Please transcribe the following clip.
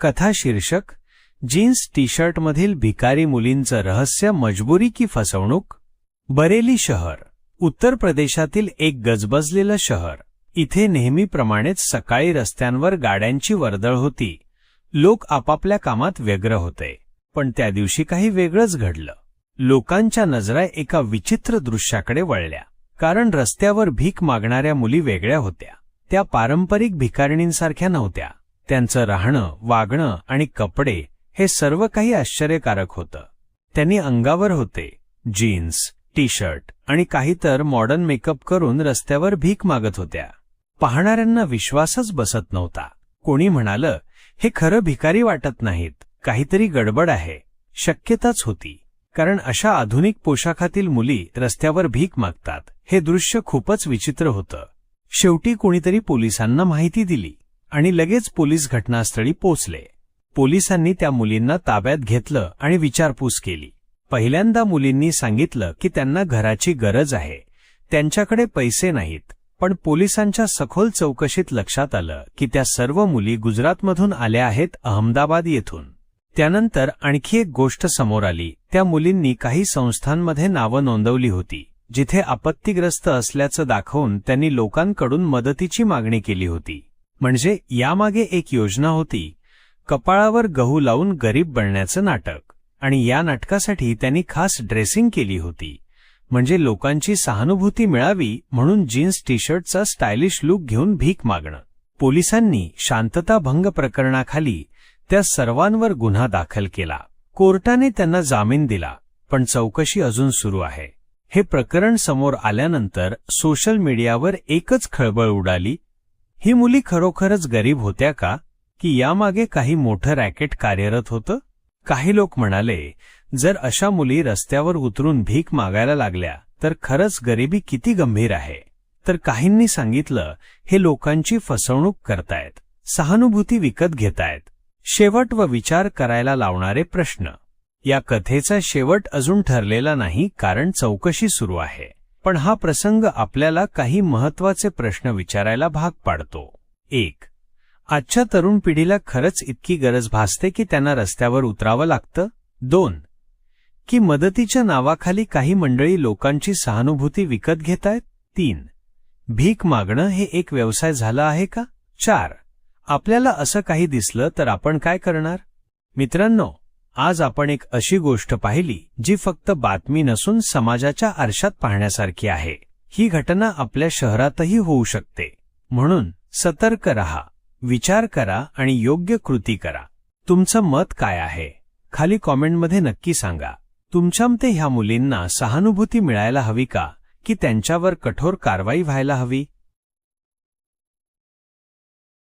कथा शीर्षक jeans T शर्टमधील भिकारी मुलींचं रहस्य मजबुरी की फसवणूक? बरेली शहर उत्तर प्रदेशातील एक गजबजलेलं शहर. इथे नेहमीप्रमाणेच सकाळी रस्त्यांवर गाड्यांची वर्दळ होती. लोक आपापल्या कामात व्यग्र होते. पण त्या दिवशी काही वेगळंच घडलं. लोकांच्या नजरा एका विचित्र दृश्याकडे वळल्या. कारण रस्त्यावर भीक मागणाऱ्या मुली वेगळ्या होत्या. त्या पारंपरिक भिकारणींसारख्या नव्हत्या. त्यांचं राहणं वागणं आणि कपडे हे सर्व काही आश्चर्यकारक होतं. त्यांनी अंगावर होते जीन्स टी शर्ट आणि काही तर मॉडर्न मेकअप करून रस्त्यावर भीक मागत होत्या. पाहणाऱ्यांना विश्वासच बसत नव्हता. कोणी म्हणालं हे खरं भिकारी वाटत नाहीत काहीतरी गडबड आहे. शक्यताच होती. कारण अशा आधुनिक पोशाखातील मुली रस्त्यावर भीक मागतात हे दृश्य खूपच विचित्र होतं. शेवटी कोणीतरी पोलिसांना माहिती दिली. आणि लगेच पोलीस घटनास्थळी पोचले पोलिसांनी त्या मुलींना ताब्यात घेतलं आणि विचारपूस केली. पहिल्यांदा मुलींनी सांगितलं की त्यांना घराची गरज आहे. त्यांच्याकडे पैसे नाहीत. पण पोलिसांच्या सखोल चौकशीत लक्षात आलं की त्या सर्व मुली गुजरातमधून आल्या आहेत अहमदाबाद येथून. त्यानंतर आणखी एक गोष्ट समोर आली. त्या मुलींनी काही संस्थांमध्ये नावं नोंदवली होती जिथे आपत्तीग्रस्त असल्याचं दाखवून त्यांनी लोकांकडून मदतीची मागणी केली होती. म्हणजे यामागे एक योजना होती. कपाळावर गहू लावून गरीब बनण्याचं नाटक. आणि या नाटकासाठी त्यांनी खास ड्रेसिंग केली होती. म्हणजे लोकांची सहानुभूती मिळावी म्हणून जीन्स टी शर्टचा स्टायलिश लुक घेऊन भीक मागणं. पोलिसांनी शांतताभंग प्रकरणाखाली त्या सर्वांवर गुन्हा दाखल केला. कोर्टाने त्यांना जामीन दिला पण चौकशी अजून सुरू आहे. हे प्रकरण समोर आल्यानंतर सोशल मीडियावर एकच खळबळ उडाली ही मुली खरोखरच गरीब होत्या का? की यामागे काही मोठं रॅकेट कार्यरत होतं? काही लोक म्हणाले जर अशा मुली रस्त्यावर उतरून भीक मागायला लागल्या तर खरंच गरिबी किती गंभीर आहे. तर काहींनी सांगितलं हे लोकांची फसवणूक करतायत सहानुभूती विकत घेतायत. शेवट व विचार करायला लावणारे प्रश्न. या कथेचा शेवट अजून ठरलेला नाही कारण चौकशी सुरू आहे. पण हा प्रसंग आपल्याला काही महत्त्वाचे प्रश्न विचारायला भाग पाडतो. एक आजच्या तरुण पिढीला खरंच इतकी गरज भासते की त्यांना रस्त्यावर उतरावं लागतं? दोन की मदतीच्या नावाखाली काही मंडळी लोकांची सहानुभूती विकत घेतायत? तीन भीक मागणं हे एक व्यवसाय झाला आहे का? चार आपल्याला असं काही दिसलं तर आपण काय करणार? मित्रांनो आज आपण एक अशी गोष्ट पाहिली जी फक्त बातमी नसून समाजाच्या आरशात पाहण्यासारखी आहे. ही घटना आपल्या शहरातही होऊ शकते. म्हणून सतर्क रहा विचार करा आणि योग्य कृती करा. तुमचं मत काय आहे? खाली कॉमेंटमध्ये नक्की सांगा. तुमच्यामते ह्या मुलींना सहानुभूती मिळायला हवी का? की त्यांच्यावर कठोर कारवाई व्हायला हवी?